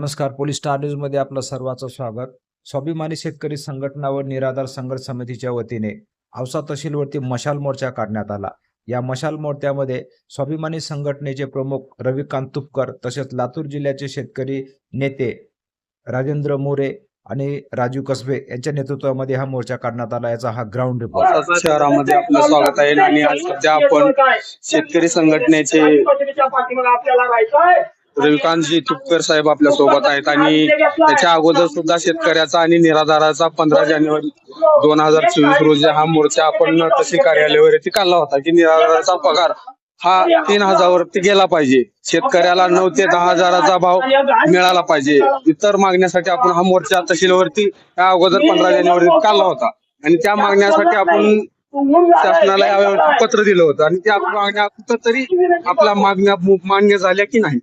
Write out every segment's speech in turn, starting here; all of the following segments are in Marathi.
नमस्कार. पोलीस स्टार न्यूजमध्ये आपलं सर्वांचं स्वागत. स्वाभिमानी शेतकरी संघटना व निराधार संघर्ष समितीच्या वतीने औसा तहसीलवरती मशाल मोर्चा काढण्यात आला. या मशाल मोर्चामध्ये स्वाभिमानी संघटनेचे प्रमुख रविकांत तुपकर तसेच लातूर जिल्ह्याचे शेतकरी नेते राजेंद्र मोरे आणि राजू कसबे यांच्या नेतृत्वामध्ये हा मोर्चा काढण्यात आला. याचा हा ग्राउंड रिपोर्ट शहरामध्ये आपलं स्वागत आहे आणि आज सध्या आपण शेतकरी संघटनेचे रविकांतजी तुपकर साहेब आपल्यासोबत आहेत आणि त्याच्या अगोदर सुद्धा शेतकऱ्याचा आणि निराधाराचा पंधरा जानेवारी दोन हजार चोवीस रोजी हा मोर्चा आपण तहसील कार्यालयावरती काढला होता की निराधाराचा पगार हा तीन हजारवरती गेला पाहिजे. शेतकऱ्याला नऊ ते दहा हजाराचा भाव मिळाला पाहिजे. इतर मागण्यासाठी आपण हा मोर्चा तहसीलवरती त्या अगोदर पंधरा जानेवारी काढला होता. आणि त्या मागण्यासाठी आपण शासनाला पत्र दिलं होतं. आणि त्या मागण्या कुठंतरी आपल्या मागण्या मान्य झाल्या की नाही?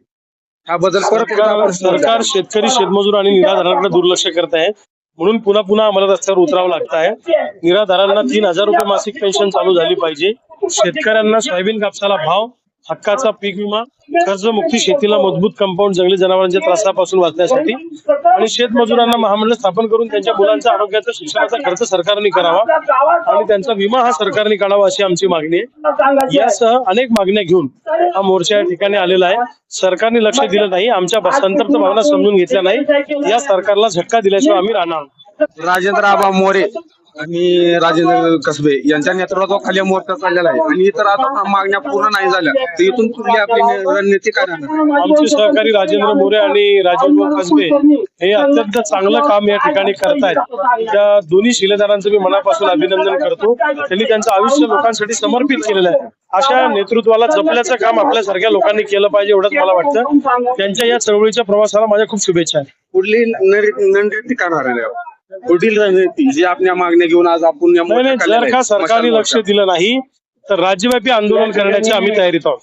परत एकदा सरकार आपण सरकार शेतकरी शेतमजूर आणि निराधारांकडे दुर्लक्ष करत आहे. म्हणून पुन्हा पुन्हा आम्हाला रस्त्यावर उतरावं लागत आहे. निराधारांना तीन हजार रुपये मासिक पेन्शन चालू झाली पाहिजे. शेतकऱ्यांना सोयाबीन कापसाला भाव हक्काचा पीक विमा कर्जमुक्ती शेतीला मजबूत कंपाऊंड जंगली जनावरांच्या त्रासापासून वाचण्यासाठी आणि शेतमजुरांना महामंडळ स्थापन करून त्यांच्या मुलांच्या आरोग्याचा शिक्षणाचा खर्च सरकारने करावा आणि त्यांचा विमा हा सरकारने काढावा अशी आमची मागणी आहे. यासह अनेक मागण्या घेऊन हा मोर्चा या ठिकाणी आलेला आहे. सरकारने लक्ष दिलं नाही आमच्या संतप्त भावना समजून घेतल्या नाही. या सरकारला झटका दिल्याशिवाय आम्ही राहणार. राजेंद्र आबा मोरे. आणि राजेंद्र कसबे यांच्या नेतृत्वाखाली मोर्चा चाललेला आहे. आणि इतर आता मागण्या पूर्ण नाही झाल्या. तर इथून पुढली आपली रणनीती काय राहणार? आमचे सहकारी राजेंद्र मोरे आणि राजीव कसबे हे अत्यंत चांगलं काम या ठिकाणी करतायत. त्या दोन्ही शिलेदारांचं मी मनापासून अभिनंदन करतो. त्यांनी त्यांचं आयुष्य लोकांसाठी समर्पित केलेलं आहे. अशा नेतृत्वाला जपल्याचं काम आपल्यासारख्या लोकांनी केलं पाहिजे एवढंच मला वाटतं. त्यांच्या या चळवळीच्या प्रवासाला माझ्या खूप शुभेच्छा आहेत. पुढली रणनीती काय राहणार पुढील रणनीती जी आपल्या मागण्या घेऊन आज आपण या नाही नाही मोर्चा जर का आहे, सरकारने लक्ष दिलं नाही तर राज्यव्यापी आंदोलन करण्याची आम्ही तयारीत आहोत.